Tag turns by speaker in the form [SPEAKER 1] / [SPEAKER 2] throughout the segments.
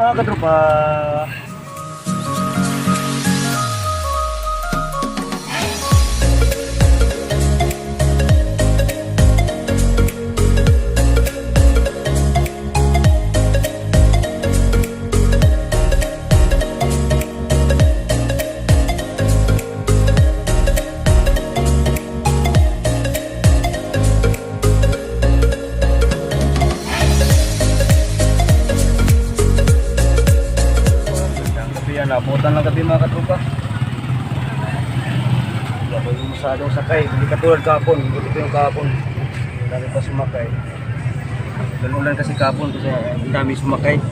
[SPEAKER 1] Mga katropa. Masyadong sakay, hindi katulad kahapon, buti ko yung kahapon. Dami pa sumakay. Ganun ulan kasi kahapon kasi ang dami sumakay.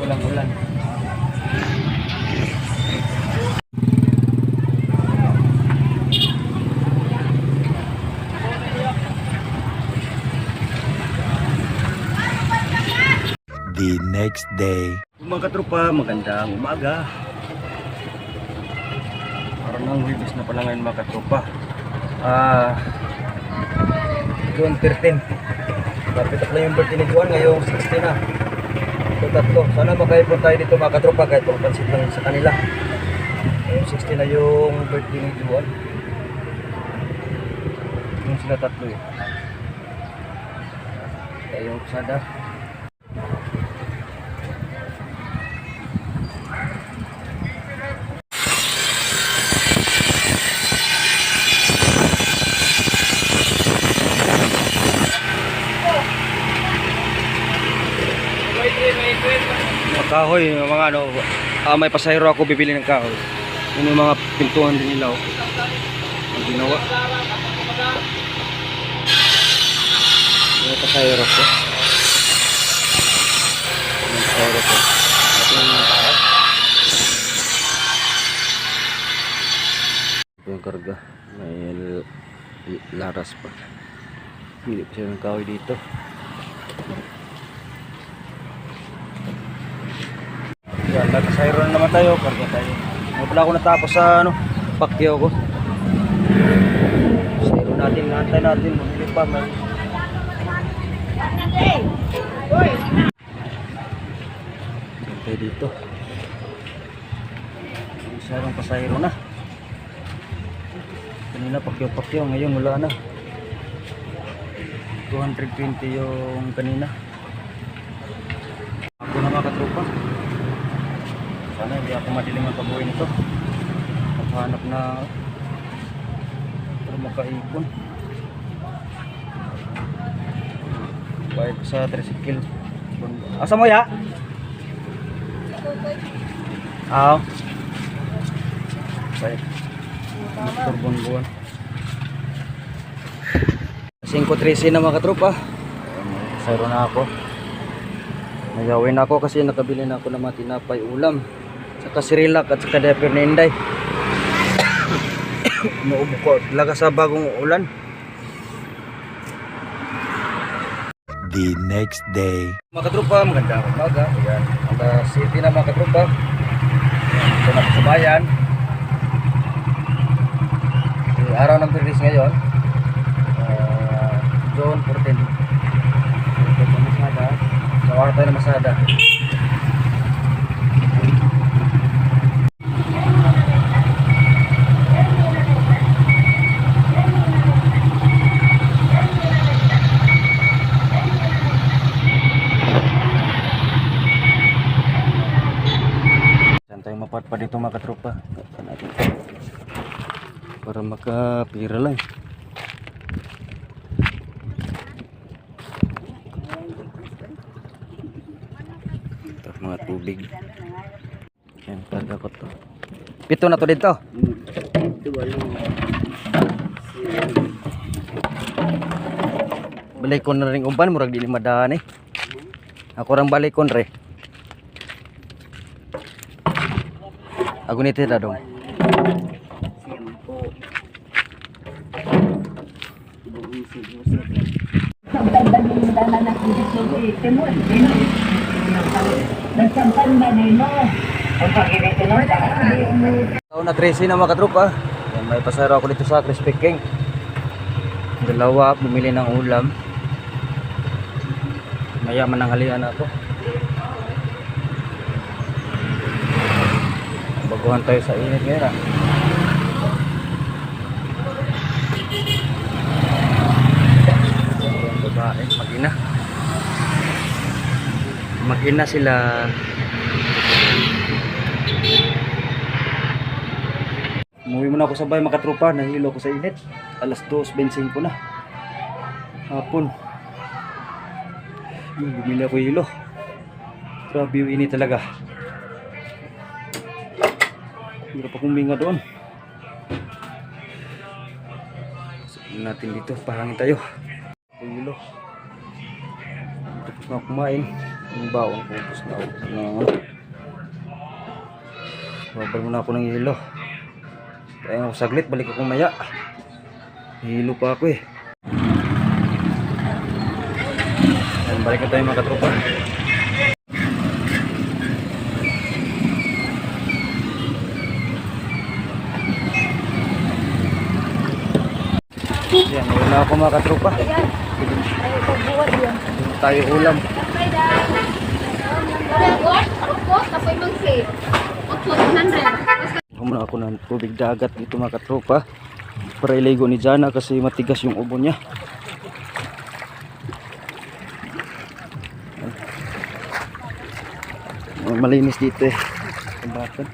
[SPEAKER 1] Walang ulan.
[SPEAKER 2] The next day.
[SPEAKER 1] Mga katropa, magandang umaga. Nang Wibis na pala ngayon mga katropa. Ah, June 13. Lapit na yung birthday ni Juan, ngayong 16 na. Ito tatlo. Sana makaipon tayo dito mga katropa kahit pagpansin lang sa kanila. Ngayong 16 na yung birthday ni Juan. Yung sila tatlo eh. Tayo sada. Kahoy, mga ano, ah, may pasahero ako bibili ng kahoy. Yun yung mga pintuan din nila. Oh. Ang ginawa. May pasahero ko. May pasahero ko. Ito yung yung karga. May laras pa. Hindi pa siya ng kahoy dito. Yan, nagkasayro na naman tayo, karga tayo. Pala ako natapos sa ano, pakyaw ko. Sayro natin, naantay natin, mamili pa. May... Yan tayo dito. Masyadong pasayro na. Kanina pakyaw-pakyaw, ngayon wala na. 220 yung kanina. Ako na mga katropa. Hindi ako madilim ang pag-uwi nito. Maghanap na para makaipon. Ko sa tricycle. Asa mo ya? Aw. Bayad. Motor buwan 5.13 na mga katropa. Sayro na ako. Mayawin ako kasi nakabili na ako ng mga tinapay ulam. Saka sirilak at saka diaper ni Inday. Naubo ko talaga sa bagong ulan.
[SPEAKER 2] The next day.
[SPEAKER 1] Mga katropa, magandang umaga. Ayan, alas 7 na mga katropa. Ayan, Ito na sa bayan. Araw ng Perlis ngayon. Uh, June 14. Ito na masada. Sawara tayo na masada. Para makapira lang. Ito, mga tubig. Yan, karga ko to. Pito na to dito. Balik ko na rin uban, murag dili madaan eh. Ako rang balik ko re. Ako ni tita dong. Tao na 13 na mga katrupa. May pasaro ako dito sa Crispy King. Dalawa, bumili ng ulam. Mayaman ang halian na ito. Baguhan tayo sa init ngayon ah. Babae, mag-ina. Mag-ina sila. Umuwi muna ako sa bahay makatropa, nahilo ako sa init. Alas 2.25 na. Hapon. Bumili ako hilo. Grabe yung init talaga. Hirap akong minga doon. Natin dito, pahangin tayo. Hilo. Tapos na kumain. Yung bawang ko, tapos na ako. Babal muna ako ng hilo. Kaya ako saglit, balik ako maya. Hilo pa ako eh. Ayan, balik na tayo mga katropa. Yan, wala ako mga katropa. Dito tayo ulam. Kumuna ako ng tubig dagat dito mga katropa. Para iligo ni Jana kasi matigas yung ubo niya. Malinis dito eh. Tambakan.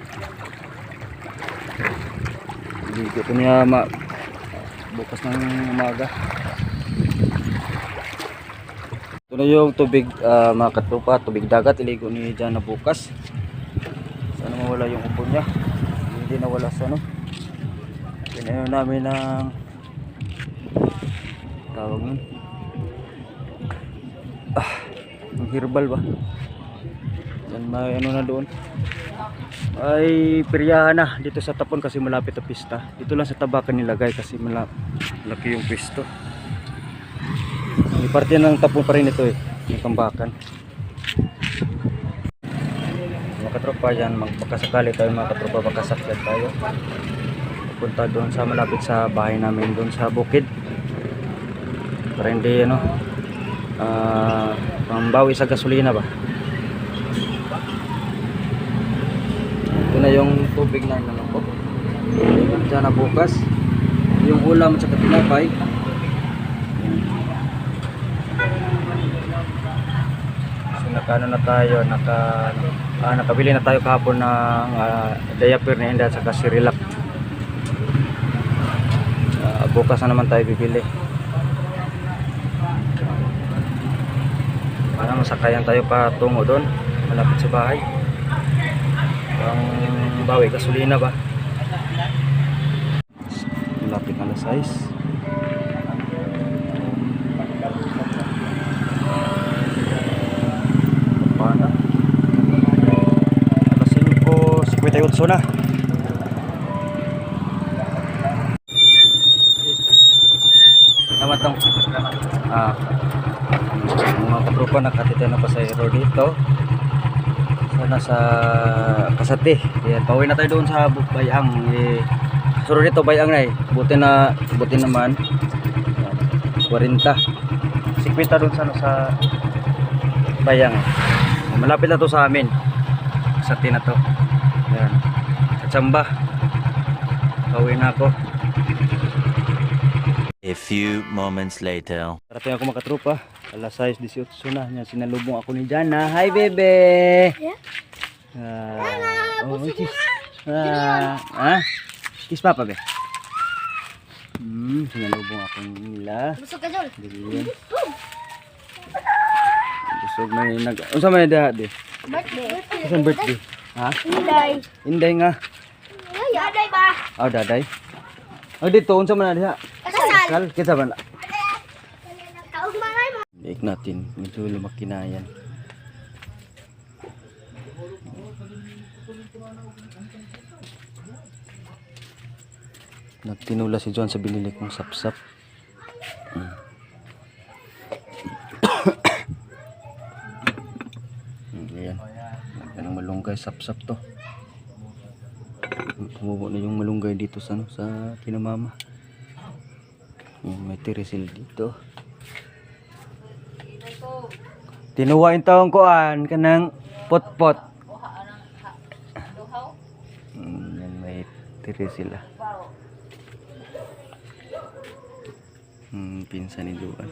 [SPEAKER 1] Iligo ko niya bukas ng umaga. Ito na yung tubig ah, mga katropa, tubig dagat iligo ni Jana bukas. Sana mawala yung upo niya. Hindi nawala sa ano. Pinayo namin ng tawag nun. Ah, ang herbal ba? Yan may ano na doon. Ay peryahan na dito sa tapon kasi malapit ang pista. Dito lang sa tabakan nilagay kasi malap laki yung pisto. May parte ng tapon pa rin ito eh. Yung tambakan. Mga katropa yan, magpakasakali tayo mga katropa, makasakyan tayo. Punta doon sa malapit sa bahay namin doon sa bukid. Para hindi ano, ah, pambawi sa gasolina ba? Ito na yung tubig na ano ko. Diyan na bukas. Yung ulam at saka tinapay. So nakano na tayo, naka ah, nakabili na tayo kahapon ng ah, diaper ni Enda at saka Cyrilac. Ah, bukas na naman tayo bibili. Para masakayan tayo pa tungo doon, malapit sa bahay. Ang bawi gasolina ba? Malapit na 6. Paano? Alas 5.58 na. Tama tong. Ah. Mga katropa nakatita na pasahero dito. Sana sa Kasati. Yan, pauwi na tayo doon sa Bayang. Eh, suro dito Bayang na eh. Buti na, buti naman. Yan, 40. 50 doon sa, ano, sa Bayang. Malapit na to sa amin. Kasati na to. Yan. Sa Tsamba. Pauwi na ako.
[SPEAKER 2] A few moments later.
[SPEAKER 1] Parating ako makatropa. Alas 6.18 na. Yan, sinalubong ako ni Jana. Hi, bebe!
[SPEAKER 3] Yeah?
[SPEAKER 1] Ah, oh, kiss. Ah, ah? Kiss papa, be. Hmm, sinalubong ako nila.
[SPEAKER 3] Busog ka, Jol.
[SPEAKER 1] Busog may nag... Unsa may dahat di?
[SPEAKER 3] Birthday.
[SPEAKER 1] Isang birthday. Ha?
[SPEAKER 3] Inday.
[SPEAKER 1] Inday nga.
[SPEAKER 3] Inday ba?
[SPEAKER 1] Aw, daday. Oh, dito. Unsa man na diha?
[SPEAKER 3] Kasal.
[SPEAKER 1] Kal, kita ba na?
[SPEAKER 3] Taog
[SPEAKER 1] natin. Medyo lumaki na yan. Nagtinula si John sa binili kong sapsap. Mm. Mm, Ayan. Yan ang malunggay sapsap to. Kumubo na yung malunggay dito sa ano, sa kinamama. May tirisil dito. Tinuwain taong kuan kanang pot-pot. Mm. Tiri sila. Hmm, pinsan ni Duan.